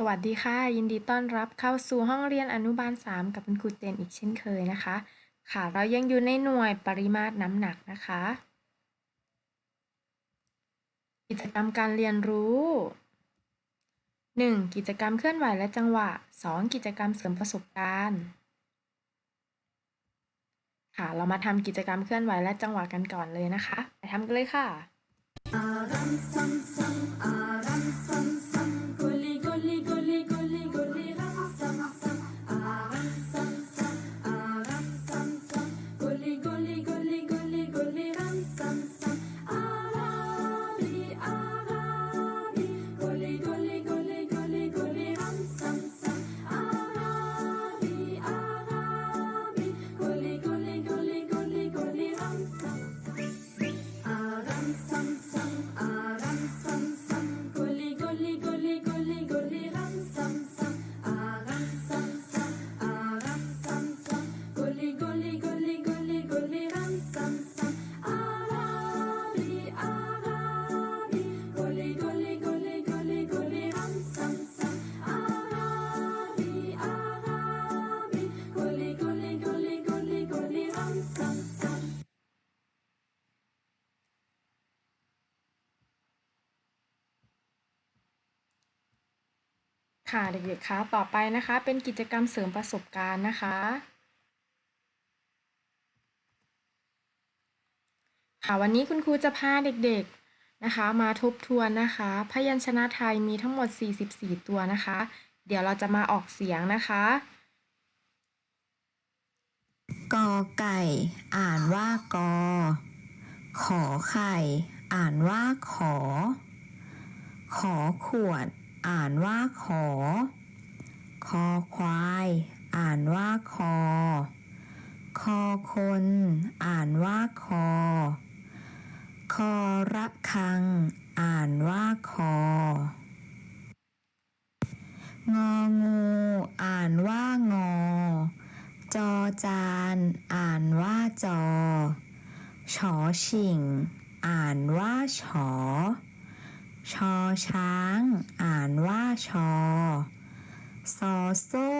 สวัสดีค่ะ ยินดีต้อนรับเข้าสู่ห้องเรียนอนุบาล 3 กับคุณครูเจนอีกเช่นเคยนะคะ ค่ะเรายังอยู่ในหน่วยปริมาตรน้ำหนักนะคะ กิจกรรมการเรียนรู้ 1. กิจกรรมเคลื่อนไหวและจังหวะ 2. กิจกรรมเสริมประสบการณ์ค่ะเรามาทำกิจกรรมเคลื่อนไหวและจังหวะกันก่อนเลยนะคะ ไปทำกันเลยค่ะ ค่ะเด็กๆคะต่อไปนะคะ เป็นกิจกรรมเสริมประสบการณ์นะคะค่ะวันนี้คุณครูจะพาเด็กๆนะคะ มาทบทวนนะคะ พยัญชนะไทยมีทั้งหมด 44 ตัวนะคะ เดี๋ยวเราจะมาออกเสียงนะคะกอไก่ อ่านว่ากอ ขอไข่ อ่านว่าขอ ขอขวด อ่านว่าขอ คอควาย อ่านว่าคอ คอคน อ่านว่าคอ คอระคัง อ่านว่าคอ งองู อ่านว่างอ จอจาน อ่านว่าจอชอชิง อ่านว่าฉอ ชอช้าง อ่านว่าชอ ซอโซ่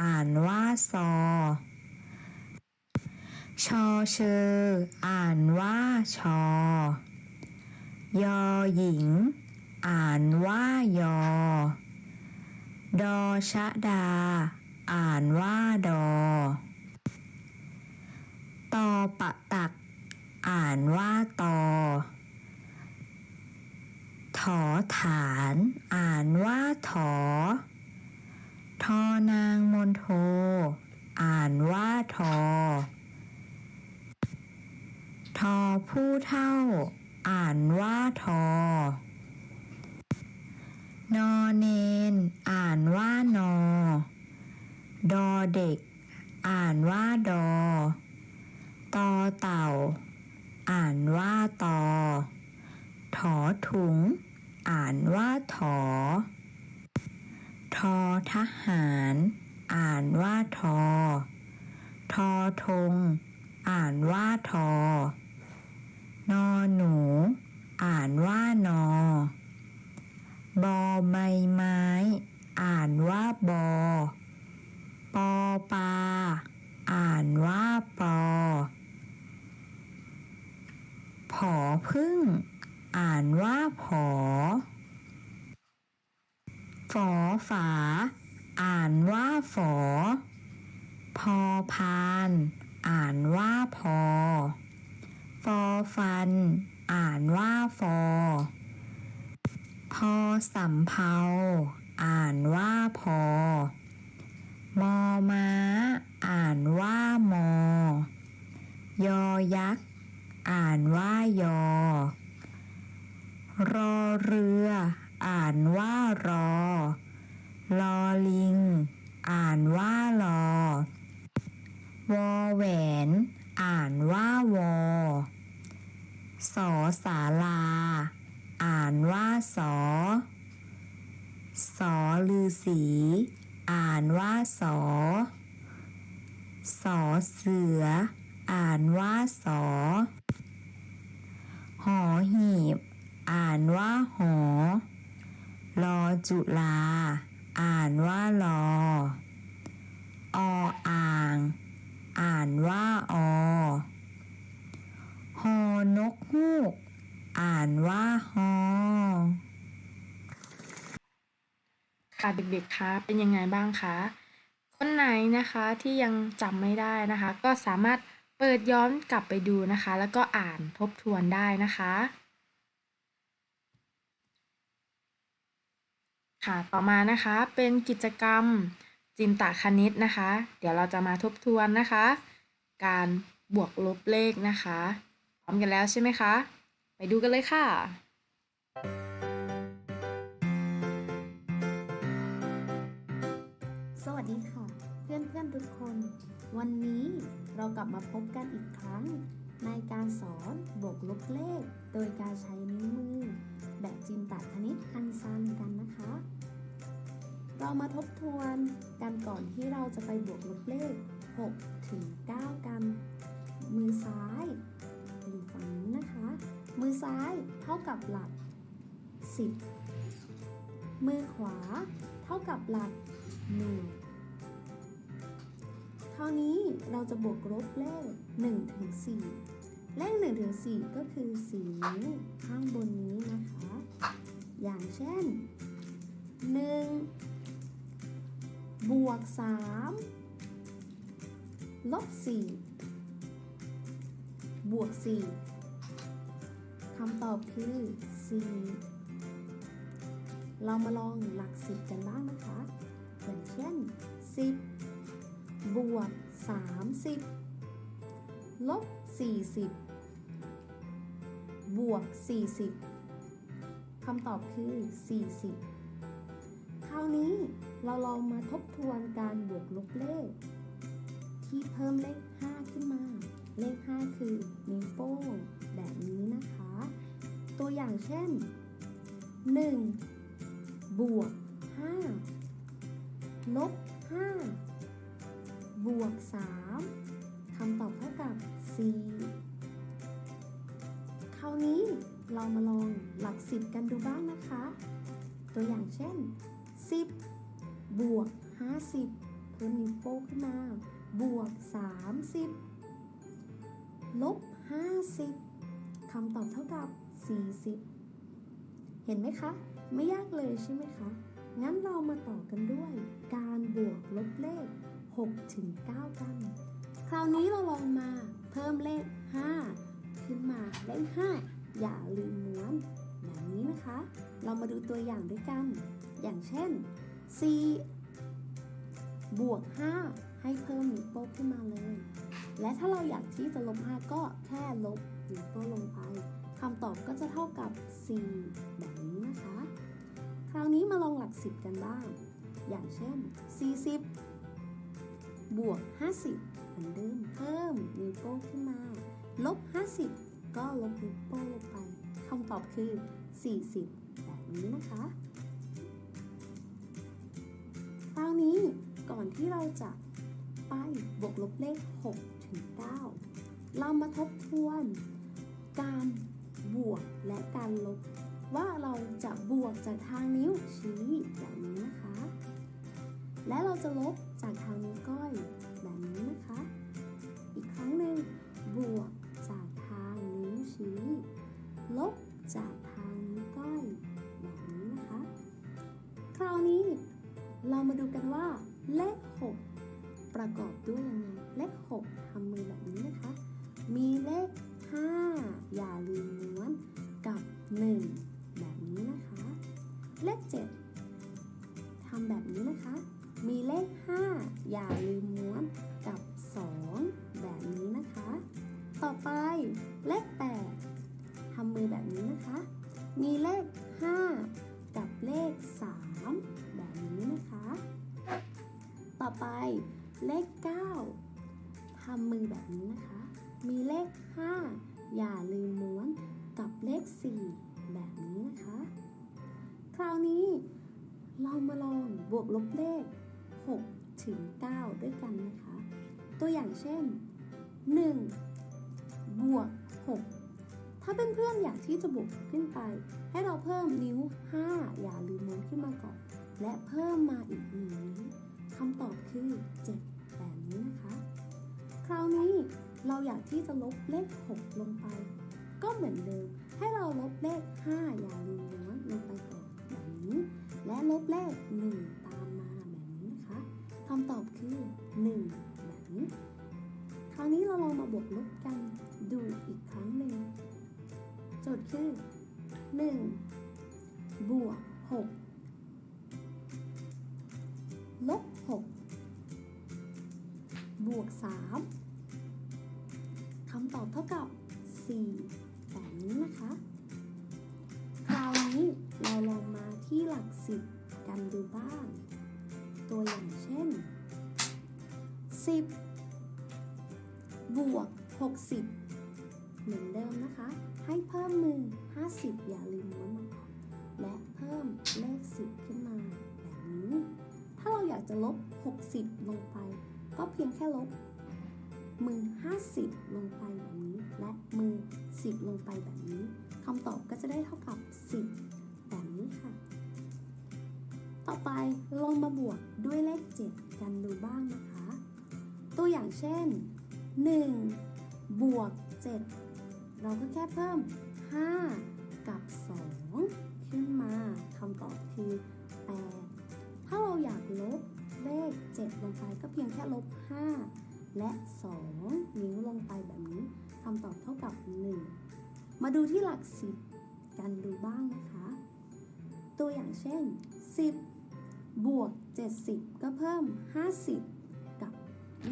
อ่านว่าซอ ชอเชอ อ่านว่าชอ ยอหญิง อ่านว่ายอ ดอชะดา อ่านว่าดอ ตอปะตัก อ่านว่าตอ ถอฐาน อ่านว่าถอ ทอนางมนโท อ่านว่าทอ ทอผู้เท่า อ่านว่าทอนอเนน อ่านว่านอ ดอเด็ก อ่านว่าดอ ตอเต่า อ่านว่าตอ ถอถุง อ่านว่าถอ ทอทหาร อ่านว่าทอ ทอทง อ่านว่าทอนอหนู อ่านว่านอบอใบไม้ อ่านว่าบอปอปลาอ่านว่าปอผอพึ่ง อ่านว่าผอ ฝอฝา อ่านว่าฝอ พอพาน อ่านว่าพอ ฟอฟัน อ่านว่าฟอ พอสำเภา อ่านว่าพอ มอม้า อ่านว่ามอ ยอยักษ์ อ่านว่ายอ รอเรือ อ่านว่ารอ ลอลิง อ่านว่าลอวอแหวน อ่านว่าวอ สอสาลา อ่านว่าสอ สอลือสี อ่านว่าสอ สอเสือ อ่านว่าสอ หอหีบ อ่านว่าหอ ลอจุลา อ่านว่าลอ ออ่าง อ่านว่าอฮอนกฮูก อ่านว่าฮอค่ะเด็กๆคะเป็นยังไงบ้างคะคนไหนนะคะที่ยังจำไม่ได้นะคะ ก็สามารถเปิดย้อนกลับไปดูนะคะ แล้วก็อ่านทบทวนได้นะคะ ค่ะ ต่อมานะคะเป็นกิจกรรมจินตคณิตนะคะ เดี๋ยวเราจะมาทบทวนนะคะ การบวกลบเลขนะคะ พร้อมกันแล้วใช่ไหมคะ ไปดูกันเลยค่ะสวัสดีค่ะ เพื่อนเพื่อนทุกคน วันนี้เรากลับมาพบกันอีกครั้ง ในการสอนบวกลบเลข โดยการใช้นิ้วมือ แบบจินตคณิตอันซันกันนะคะ เรามาทบทวนกันก่อนที่เราจะไปบวกลบเลข 6 ถึง 9 กัน มือซ้ายอยู่ฝั่งนี้นะคะ มือซ้ายเท่ากับหลัก 10 มือขวาเท่ากับหลักหน่วยคราวนี้เราจะบวกลบเลข1ถึง4เลข1ถึง4ก็คือ4นิ้ข้างบนนี้นะคะ อย่างเช่น 1 บวก 3 ลบ 4 บวก 4 คำตอบคือ 4 เรามาลองหลักสิบกันบ้างนะคะอย่างเช่น 10 บวก 30 ลบ 40 บวก 40 คำตอบคือ 40 คราวนี้เราลองมาทบทวนการบวกลบเลข ที่เพิ่มเลข 5 ขึ้นมา เลข 5 คือนิ้วโป้งแบบนี้นะคะ ตัวอย่างเช่น 1 บวก 5 ลบ 5 บวก 3คำตอบเท่ากับ 4 เรามาลองหลักสิบกันดูบ้างนะคะ ตัวอย่างเช่น 10 บวก 50 เพิ่มนิ้วโป้งขึ้นมา บวก 30 ลบ 50 คำตอบเท่ากับ 40 เห็นไหมคะ ไม่ยากเลยใช่ไหมคะ งั้นเรามาต่อกันด้วย การบวกลบเลข6ถึง9กัน คราวนี้เราลองมาเพิ่มเลข 5 ขึ้นมาเลข5 อย่าลืมม้วนแบบนี้นะคะ เรามาดูตัวอย่างด้วยกัน อย่างเช่น 4 บวก 5 ให้เพิ่มนิ้วโป้งขึ้นมาเลย และถ้าเราอยากที่จะลบ 5 ก็แค่ลบนิ้วโป้งลงไปคำตอบก็จะเท่ากับ 4 แบบนี้นะคะ คราวนี้มาลองหลัก 10 กันบ้าง อย่างเช่น 40 บวก 50เหมือนเดิมเพิ่มนิ้วโป้งขึ้นมา ลบ 50 ก็ลบนิ้วโป้งลงไปคำตอบคือ 40 แบบนี้นะคะ คราวนี้ก่อนที่เราจะไปบวกลบเลข 6 ถึง 9 เรามาทบทวน การบวกและการลบ ว่าเราจะบวกจากทางนิ้วชี้แบบนี้นะคะ และเราจะลบจากทางนิ้วก้อยแบบนี้นะคะ ต่อไปเลข 8 ทำมือแบบนี้นะคะ มีเลข 5 กับเลข 3 แบบนี้นะคะ ต่อไปเลข 9 ทำมือแบบนี้นะคะ มีเลข 5 อย่าลืมม้วนกับเลข 4 แบบนี้นะคะ คราวนี้เรามาลองบวกลบเลข 6 ถึง 9 ด้วยกันนะคะ ตัวอย่างเช่น 1 บวก 6 ถ้าเพื่อนๆอยากที่จะบวกขึ้นไป ให้เราเพิ่มนิ้ว 5 อย่าลืมม้วนขึ้นมาก่อน และเพิ่มมาอีกหนึ่งนิ้วคำตอบคือ 7 แบบนี้นะคะ คราวนี้เราอยากที่จะลบเลข 6 ลงไป ก็เหมือนเดิม ให้เราลบเลข 5 อย่าลืมม้วนลงไปก่อนแบบนี้ และลบเลข 1 ตามมาแบบนี้นะคะคำตอบคือ 1 แบบนี้ คราวนี้เราลองมาบวกลบกัน โจทย์คือ 1 บวก 6 ลบ 6 บวก 3 คำตอบเท่ากับ 4 แบบนี้นะคะ คราวนี้เราลองมาที่หลักสิบกันดูบ้าง ตัวอย่างเช่น 10 บวก 60 เหมือนเดิมนะคะ ให้เพิ่มมือ 50 อย่าลืมม้วนมาก่อนและเพิ่มเลข 10 ขึ้นมาแบบนี้ ถ้าเราอยากจะลบ 60 ลงไป ก็เพียงแค่ลบ มือ 50 ลงไปแบบนี้ และมือ 10 ลงไปแบบนี้คำตอบก็จะได้เท่ากับ 10 แบบนี้ค่ะ ต่อไปลองมาบวกด้วยเลข 7 กันดูบ้างนะคะ ตัวอย่างเช่น 1 บวก7 เราก็แค่เพิ่ม 5 กับ 2 ขึ้นมาคำตอบคือ 8 ถ้าเราอยากลบเลข 7 ลงไปก็เพียงแค่ลบ 5 และ 2 นิ้วลงไปแบบนี้คำตอบเท่ากับ 1 มาดูที่หลัก 10 กันดูบ้างนะคะ ตัวอย่างเช่น 10 บวก 70 ก็เพิ่ม 50 กับ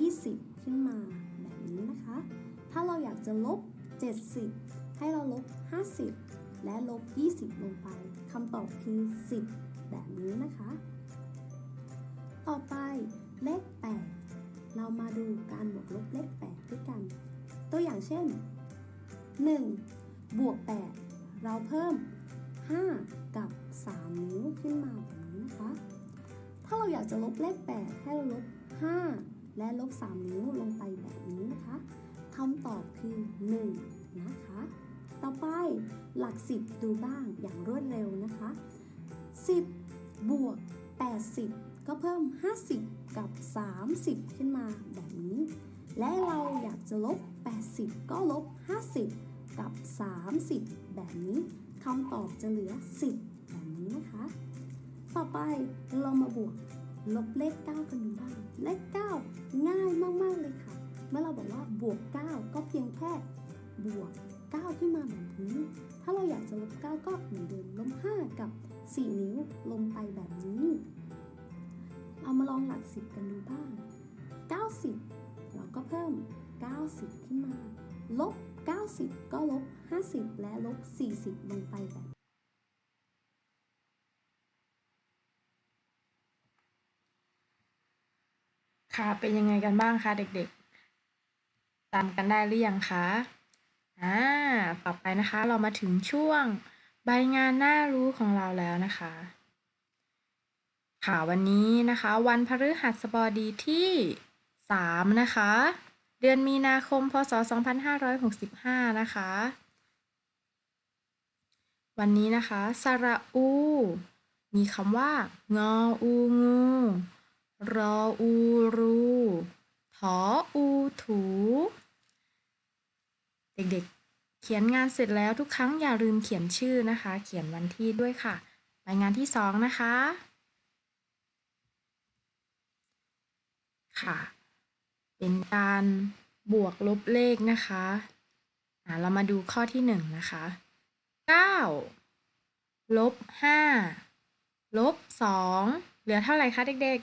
20 ขึ้นมาแบบนี้นะคะ ถ้าเราอยากจะลบ 70 ให้เราลบ 50 และลบ 20 ลงไปคำตอบคือ 10 แบบนี้นะคะ ต่อไปเลข 8 เรามาดูการบวกลบเลข 8 ด้วยกัน ตัวอย่างเช่น 1 บวก 8 เราเพิ่ม 5 กับ 3 นิ้วขึ้นมาแบบนี้นะคะ ถ้าเราอยากจะลบเลข 8 ให้เราลบ 5 และลบ 3 นิ้วลงไปแบบนี้นะคะ คำตอบคือ 1 นะคะ ต่อไปหลัก 10 ดูบ้างอย่างรวดเร็วนะคะ 10 บวก 80 ก็เพิ่ม 50 กับ 30 ขึ้นมาแบบนี้ และเราอยากจะลบ 80 ก็ลบ 50 กับ 30 แบบนี้คำตอบจะเหลือ 10 แบบนี้นะคะ ต่อไปเรามาบวกลบเลข 9 กันดูบ้าง เลข 9 ง่ายมาก ๆ เลยค่ะ เมื่อเราบอกว่าบวก 9 ก็เพียงแค่บวก 9 ขึ้นมาแบบนี้น ถ้าเราอยากจะลบ 9 ก็เหมือนเดิมลบ 5 กับ 4 นิ้วลงไปแบบนี้ เอามาลองหลัก 10 กันดูบ้าง 90 เราก็เพิ่ม 90 ขึ้นมา ลบ 90 ก็ลบ 50 และลบ 40 ลงไปแบบค่ะ เป็นยังไงกันบ้างคะเด็กๆ จำกันได้หรือยังคะ อ่า ต่อไปนะคะเรามาถึงช่วงใบงานน่ารู้ของเราแล้วนะคะ ค่ะวันนี้นะคะ วันพฤหัสบดีที่ 3 นะคะ เดือนมีนาคม พศ 2565 นะคะ วันนี้นะคะสระอู มีคำว่า งออูงู รออูรู ถออูถู เด็กๆ เขียนงานเสร็จแล้วทุกครั้งอย่าลืมเขียนชื่อนะคะ เขียนวันที่ด้วยค่ะไปงานที่สองนะคะ ค่ะ เป็นการบวกลบเลขนะคะอ่าเรามาดูข้อที่หนึ่งนะคะเก้าลบห้าลบสองเหลือเท่าไหร่คะเด็ก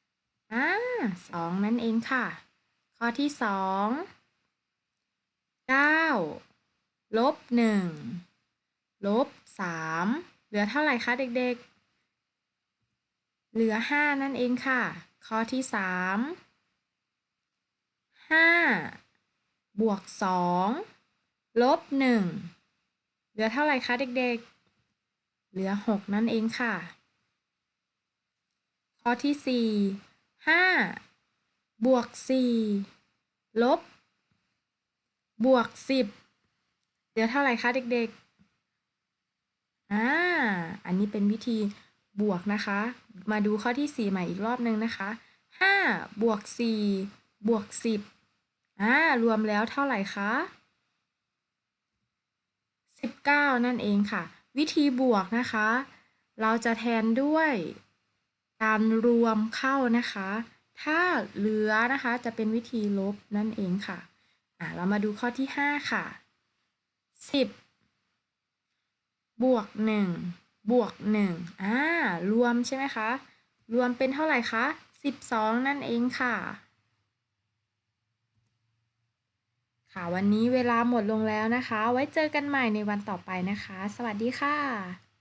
ๆอ่าสองนั่นเองค่ะ ข้อที่สอง เก้าลบหนึ่งลบสามเหลือเท่าไหร่คะเด็กๆ เหลือห้านั่นเองค่ะ ข้อที่สามห้าบวกสองลบหนึ่งเหลือเท่าไหร่คะเด็กๆ เหลือหกนั่นเองค่ะ ข้อที่สี่ห้าบวกสี่ลบ บวกสิบเหลือเท่าไหร่คะเด็กๆ อ่า อันนี้เป็นวิธีบวกนะคะ มาดูข้อที่4ใหม่อีกรอบนึงนะคะ5บวก4บวก10อ่า รวมแล้วเท่าไหร่คะ19นั่นเองค่ะ วิธีบวกนะคะ เราจะแทนด้วยการรวมเข้านะคะ ถ้าเหลือนะคะจะเป็นวิธีลบนั่นเองค่ะ อะเรามาดูข้อที่ 5 ค่ะ 10 บวก 1 บวก 1 อ่า รวมใช่ไหมคะ รวมเป็นเท่าไหร่คะ 12 นั่นเองค่ะ ค่ะวันนี้เวลาหมดลงแล้วนะคะ ไว้เจอกันใหม่ในวันต่อไปนะคะ สวัสดีค่ะ